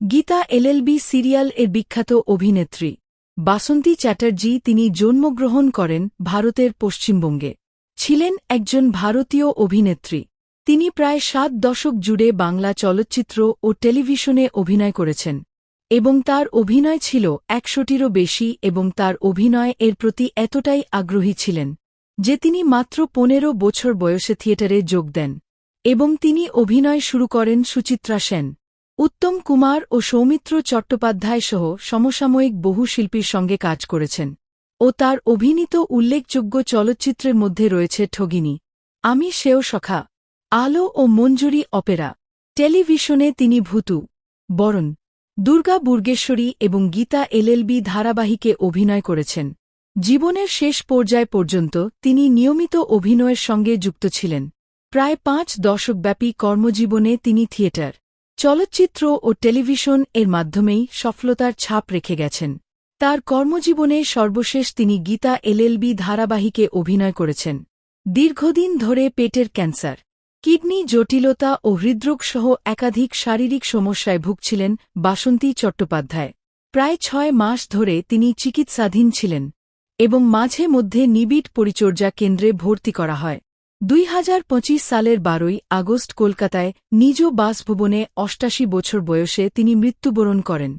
Gita LLB serial এর বিখ্যাত অভিনেত্রী। বাসন্তী চ্যাটার্জি তিনি জন্মগ্রহণ করেন ভারতের পশ্চিমবঙ্গে। ছিলেন একজন ভারতীয় অভিনেত্রী। তিনি প্রায় সাত দশক জুড়ে বাংলা চলচ্চিত্র ও টেলিভিশনে অভিনয় করেছেন। এবং তার অভিনয় ছিল একশোটিরও বেশি এবং তার অভিনয় এর প্রতি এতটাই আগ্রহী ছিলেন, যে তিনি মাত্র পনেরো বছর বয়সে থিয়েটারে যোগ দেন। এবং তিনি অভিনয় শুরু করেন সুচিত্রা সেন। উত্তম কুমার ও সৌমিত্র চট্টোপাধ্যায় সহ সমসাময়িক বহু শিল্পীর সঙ্গে কাজ করেছেন ও তার অভিনীত উল্লেখযোগ্য চলচ্চিত্রের মধ্যে রয়েছে ঠগিনী, আমি সেও সখা, আলো ও মঞ্জুরি অপেরা, টেলিভিশনে তিনি ভূতু, বরণ, দুর্গা বুর্গেশ্বরী এবং গীতা এলএলবি ধারাবাহিকে অভিনয় করেছেন। জীবনের শেষ পর্যায় পর্যন্ত তিনি নিয়মিত অভিনয়ের সঙ্গে যুক্ত ছিলেন। প্রায় পাঁচ দশকব্যাপী কর্মজীবনে তিনি থিয়েটার চলচ্চিত্র ও টেলিভিশন এর মাধ্যমেই সফলতার ছাপ রেখে গেছেন। তার কর্মজীবনে সর্বশেষ তিনি গীতা এলএলবি ধারাবাহিকে অভিনয় করেছেন। দীর্ঘদিন ধরে পেটের ক্যান্সার, কিডনি জটিলতা ও হৃদরোগসহ একাধিক শারীরিক সমস্যায় ভুগছিলেন বাসন্তী চট্টোপাধ্যায়। প্রায় ছয় মাস ধরে তিনি চিকিৎসাধীন ছিলেন এবং মাঝে মধ্যে নিবিড় পরিচর্যা কেন্দ্রে ভর্তি করা হয়। দুই হাজার পঁচিশ সালের বারোই আগস্ট কলকাতায় নিজ বাসভবনে অষ্টাশি বছর বয়সে তিনি মৃত্যুবরণ করেন।